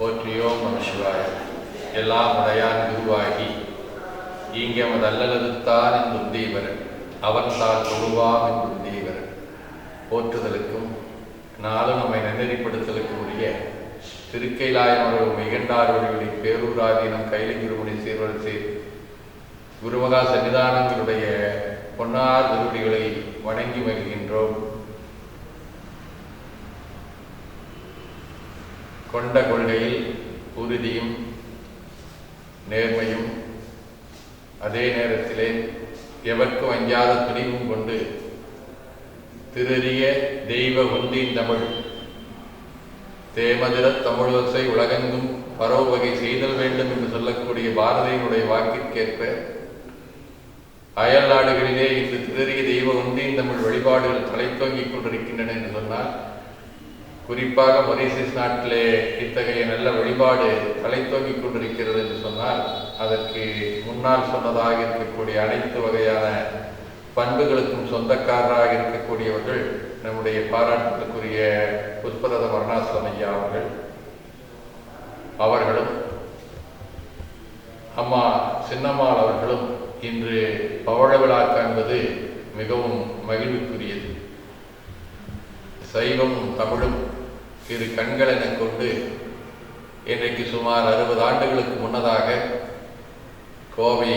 போற்றியோ நம எல்லாம் உடையான் குருவாகி. அவன் அல்லலதுத்தான் என்றும் தீவரன் அவன் தான் தொழுவாம் என்றும் தீவரன் போற்றுதலுக்கும் நாளும் நம்மை நன்னெறிப்படுத்தலுக்கும் உரிய திருக்கைலாயமர்கள் மிகண்டாரோடிகளின் பேரூராதீனம் கைலிங்குருமணி சீர்வல் செய்து குருமகா சன்னிதானங்களுடைய பொன்னார் திருவடிகளை வணங்கி மகிழ்கின்றோம். கொண்ட கொள்கையில் உறுதியும் நேர்மையும் அதே நேரத்திலே எவர்க்கும் அஞ்சாத துணிவும் கொண்டு திருறிய தெய்வ ஒன்றின் தமிழ். தேமதிர தமிழோசை உலகெங்கும் வகை செய்தல் வேண்டும் என்று சொல்லக்கூடிய பாரதியினுடைய வாக்கிற்கேற்ப அயல் நாடுகளிலே இன்று திருறிய தெய்வ ஒன்றின் தமிழ் வழிபாடுகள் தலைத்தோங்கிக் கொண்டிருக்கின்றன என்று சொன்னால் குறிப்பாக மொரீசியஸ் நாட்டிலே இத்தகைய நல்ல வழிபாடு தலைத்தோங்கிக் கொண்டிருக்கிறது என்று சொன்னால் அதற்கு முன்னால் சொன்னதாக இருக்கக்கூடிய அனைத்து வகையான பண்புகளுக்கும் சொந்தக்காரராக இருக்கக்கூடியவர்கள் நம்முடைய பாராட்டுக்குரிய புஷ்பரத வர்ணாசிரம் அவர்கள் அவர்களும் அம்மா சின்னம்மாள் அவர்களும் இன்று பவழ விழா காண்பது மிகவும் மகிழ்வுக்குரியது. சைவமும் தமிழும் இரு கண்கள் என கொண்டு இன்றைக்கு சுமார் அறுபது ஆண்டுகளுக்கு முன்னதாக கோவை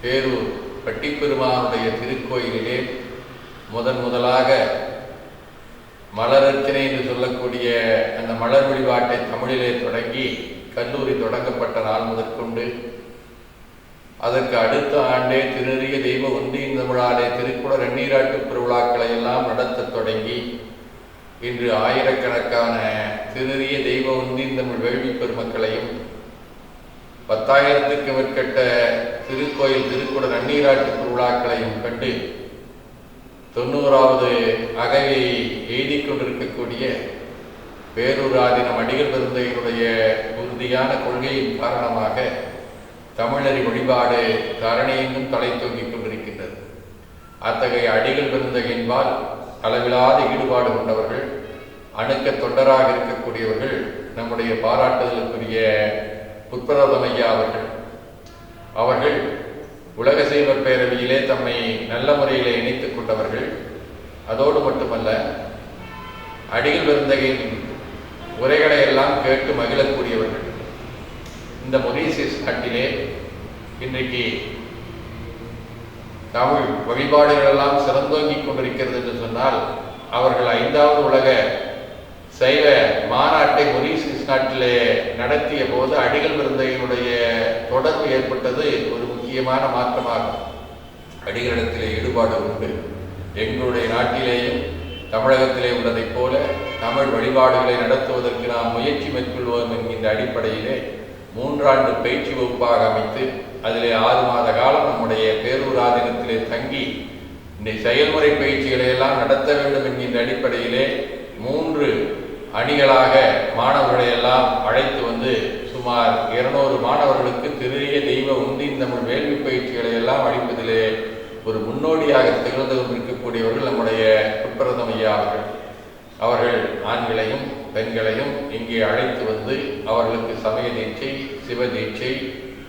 பேரூர் பட்டிப்பெருமானுடைய திருக்கோயிலிலே முதன் முதலாக மலரச்சனை என்று சொல்லக்கூடிய அந்த மலர் வழிபாட்டை தமிழிலே தொடங்கி கல்லூரி தொடங்கப்பட்ட நாள் முதற்கொண்டு அதற்கு அடுத்த ஆண்டே திருநெறிய தெய்வ ஒன்றியின் தமிழாலே திருக்குட ரெண்ணீராட்டு பெருவிழாக்களை எல்லாம் நடத்த தொடங்கி இன்று ஆயிரக்கணக்கான திருநெறிய தெய்வ ஒன்றின் தமிழ் வேள்வி பெருமக்களையும் பத்தாயிரத்துக்கு மேற்பட்ட திருக்கோயில் திருக்குட நன்னீராட்டு திருவிழாக்களையும் கண்டு தொண்ணூறாவது அகவை எழுதி கொண்டிருக்கக்கூடிய பேரூராதினம் அடிகள் பெருந்தையினுடைய உறுதியான கொள்கையின் காரணமாக தமிழறி வழிபாடு தரணியெங்கும் தலை தூங்கிக் கொண்டிருக்கின்றது. அத்தகைய அடிகள் பெருந்தகையின்பால் அளவிலாத ஈடுபாடு கொண்டவர்கள் அணுக்க தொண்டராக இருக்கக்கூடியவர்கள் நம்முடைய பாராட்டுதலுக்குரிய புத்பரதம் ஐயா அவர்கள். அவர்கள் உலக சைவ பேரவையிலே தம்மை நல்ல முறையிலே இணைத்துக் கொண்டவர்கள். அதோடு மட்டுமல்ல அடிகள் விருந்தகையின் உரைகளை எல்லாம் கேட்டு மகிழக்கூடியவர்கள். இந்த மொரீசியஸ் நாட்டிலே இன்றைக்கு தமிழ் வழிபாடுகளெல்லாம் சிறந்தோங்கிக் கொண்டிருக்கிறது என்று சொன்னால் அவர்கள் ஐந்தாவது உலக சைவ மாநாட்டை மொரீசியஸ் நாட்டிலே நடத்திய போது அடிகள் விருந்தையினுடைய தொடர்பு ஏற்பட்டது ஒரு முக்கியமான மாற்றமாகும். அடிகளிடத்திலே ஈடுபாடு உண்டு. எங்களுடைய நாட்டிலேயும் தமிழகத்திலே உள்ளதைப் போல தமிழ் வழிபாடுகளை நடத்துவதற்கு நாம் முயற்சி மேற்கொள்வோம் என்கின்ற அடிப்படையிலே மூன்றாண்டு பயிற்சி வகுப்பாக அமைத்து அதிலே ஆறு மாத காலம் நம்முடைய பேரூராதினத்திலே தங்கி இந்த செயல்முறை பயிற்சிகளை எல்லாம் நடத்த வேண்டும் என்கின்ற அடிப்படையிலே மூன்று அணிகளாக மாணவர்களை எல்லாம் அழைத்து வந்து சுமார் இருநூறு மாணவர்களுக்கு திருரிய தெய்வ உந்தின் தமிழ் வேள்வி பயிற்சிகளை எல்லாம் அளிப்பதிலே ஒரு முன்னோடியாக திகழ்ந்து கொண்டிருக்கக்கூடியவர்கள் நம்முடைய குட்பிரதம் ஐயா அவர்கள். அவர்கள் ஆண்களையும் பெண்களையும் இங்கே அழைத்து வந்து அவர்களுக்கு சமய தீட்சை சிவ தீட்சை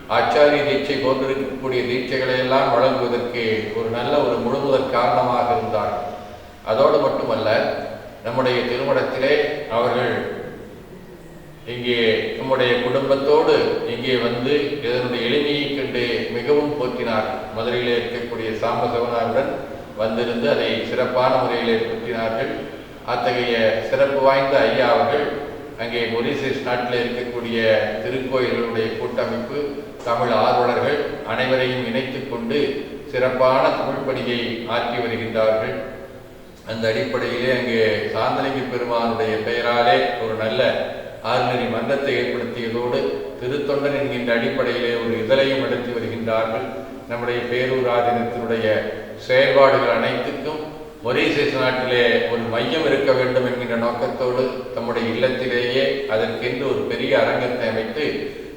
ஆச்சாரிய தீட்சை போன்றிருக்கக்கூடிய தீட்சைகளை எல்லாம் வழங்குவதற்கு ஒரு நல்ல ஒரு முழுமுதற் காரணமாக இருந்தார் அதோடு மட்டுமல்ல நம்முடைய திருமணத்திலே அவர்கள் இங்கே நம்முடைய குடும்பத்தோடு இங்கே வந்து இதனுடைய எளிமையை கண்டு மிகவும் போற்றினார். மதுரையிலே இருக்கக்கூடிய சாம்பசவனாருடன் வந்திருந்து அதை சிறப்பான முறையிலே போற்றினார்கள். அத்தகைய சிறப்பு வாய்ந்த ஐயா அவர்கள் அங்கே மொரிசியஸ் நாட்டில் இருக்கக்கூடிய திருக்கோயில்களுடைய கூட்டமைப்பு தமிழ் ஆர்வலர்கள் அனைவரையும் இணைத்து கொண்டு சிறப்பான தமிழ் பணியை ஆற்றி வருகின்றார்கள். அந்த அடிப்படையிலே அங்கே சாந்தலிங்க பெருமானுடைய பெயராலே ஒரு நல்ல ஆறுநெறி மன்றத்தை ஏற்படுத்தியதோடு திருத்தொண்டன் என்கின்ற அடிப்படையிலே ஒரு இதழையும் நடத்தி வருகின்றார்கள். நம்முடைய பேரூராதீனத்தினுடைய செயல்பாடுகள் அனைத்துக்கும் மொரீசியஸ் நாட்டிலே ஒரு மையம் இருக்க வேண்டும் என்கின்ற நோக்கத்தோடு தம்முடைய இல்லத்திலேயே அதற்கென்று ஒரு பெரிய அரங்கத்தை அமைத்து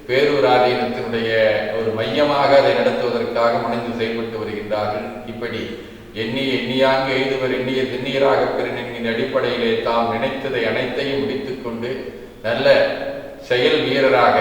பேரூராதீனத்தினுடைய ஒரு மையமாக அதை நடத்துவதற்காக முனைந்து செயல்பட்டு வருகின்றார்கள். இப்படி எண்ணி எண்ணியாங்கு எய்துவர் எண்ணிய திண்ணீராக பெறும் அடிப்படையிலே தாம் நினைத்ததை அனைத்தையும் முடித்துக்கொண்டு நல்ல செயல் வீரராக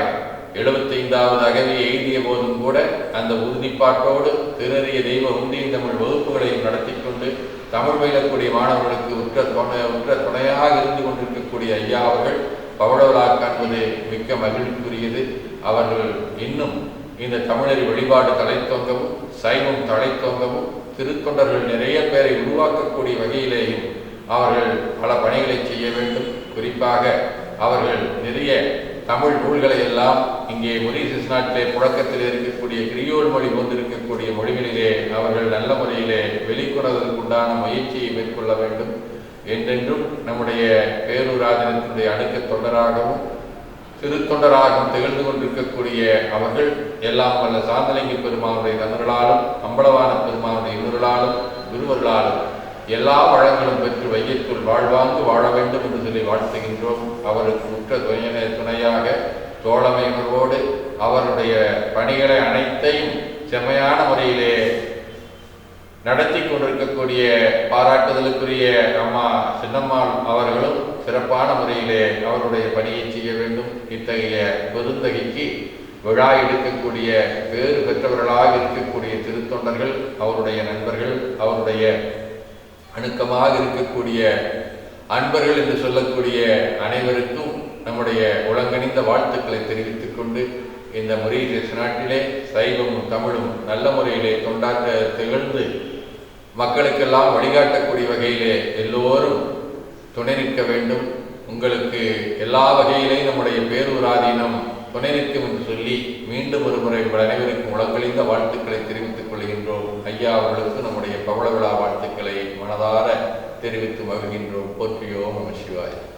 எழுபத்தைந்தாவது அகவை எழுதிய போதும் கூட அந்த உறுதிப்பாட்டோடு திருநறிய தெய்வ உந்தியின் தமிழ் வகுப்புகளையும் நடத்தி கொண்டு தமிழ் பயிலக்கூடிய மாணவர்களுக்கு உற்ற துணை உற்ற துணையாக இருந்து கொண்டிருக்கக்கூடிய ஐயா அவர்கள் பவடவராக காண்பது மிக்க மகிழ்ச்சிக்குரியது. அவர்கள் இன்னும் இந்த தமிழர் வழிபாடு தலைத்தோங்கவும் சைவம் தலைத்தோங்கவும் திருத்தொண்டர்கள் நிறைய பேரை உருவாக்கக்கூடிய வகையிலேயும் அவர்கள் பல பணிகளை செய்ய வேண்டும். குறிப்பாக அவர்கள் நிறைய தமிழ் நூல்களை எல்லாம் இங்கே மொரீசியஸ் நாட்டிலே புழக்கத்தில் இருக்கக்கூடிய கிரியோல் மொழி கொண்டிருக்கக்கூடிய மொழிகளிலே அவர்கள் நல்ல முறையிலே வெளிக்கொணர்வதற்குண்டான முயற்சியை மேற்கொள்ள வேண்டும். என்றென்றும் நம்முடைய பேரூராஜனத்தினுடைய அடுக்க தொண்டராகவும் திருத்தொண்டராகவும் திகழ்ந்து கொண்டிருக்கக்கூடிய அவர்கள் எல்லாம் வல்ல சாந்தலிங்க பெருமானுடைய தன்னர்களாலும் அம்பலவான பெருமானுடைய இன்னொருளாலும் குருவர்களாலும் எல்லா வளங்களும் பெற்று வையத்துள் வாழ்வாங்கு வாழ வேண்டும் என்று சொல்லி வாழ்த்துகின்றோம். அவருக்கு உற்ற துணையன துணையாக தோழமை உணர்வோடு அவருடைய பணிகளை அனைத்தையும் செம்மையான முறையிலே நடத்தி கொண்டிருக்கக்கூடிய பாராட்டுதலுக்குரிய அம்மா சின்னம்மாள் அவர்களும் சிறப்பான முறையிலே அவருடைய பணியை செய்ய வேண்டும். இத்தகைய பெருந்தகைக்கு விழா எடுக்கக்கூடிய வேறு பெற்றவர்களாக இருக்கக்கூடிய திருத்தொண்டர்கள் அவருடைய நண்பர்கள் அவருடைய அணுக்கமாக இருக்கக்கூடிய அன்பர்கள் என்று சொல்லக்கூடிய அனைவருக்கும் நம்முடைய உலங்கணிந்த வாழ்த்துக்களை தெரிவித்துக் கொண்டு இந்த மொரீஷியஸ் நாட்டிலே சைவமும் தமிழும் நல்ல முறையிலே தொண்டாற்ற திகழ்ந்து மக்களுக்கெல்லாம் வழிகாட்டக்கூடிய வகையிலே எல்லோரும் துணை நிற்க வேண்டும். உங்களுக்கு எல்லா வகையிலேயும் நம்முடைய பேரூராதீனம் துணை என்று சொல்லி மீண்டும் ஒரு முறை உங்கள் அனைவருக்கும் உலகழிந்த வாழ்த்துக்களை தெரிவித்துக் கொள்கின்றோம். ஐயா அவர்களுக்கு நம்முடைய பவள விழா வாழ்த்துக்களை மனதார தெரிவித்து மகிழ்கின்றோம். போற்றியோம் நம சிவாய்.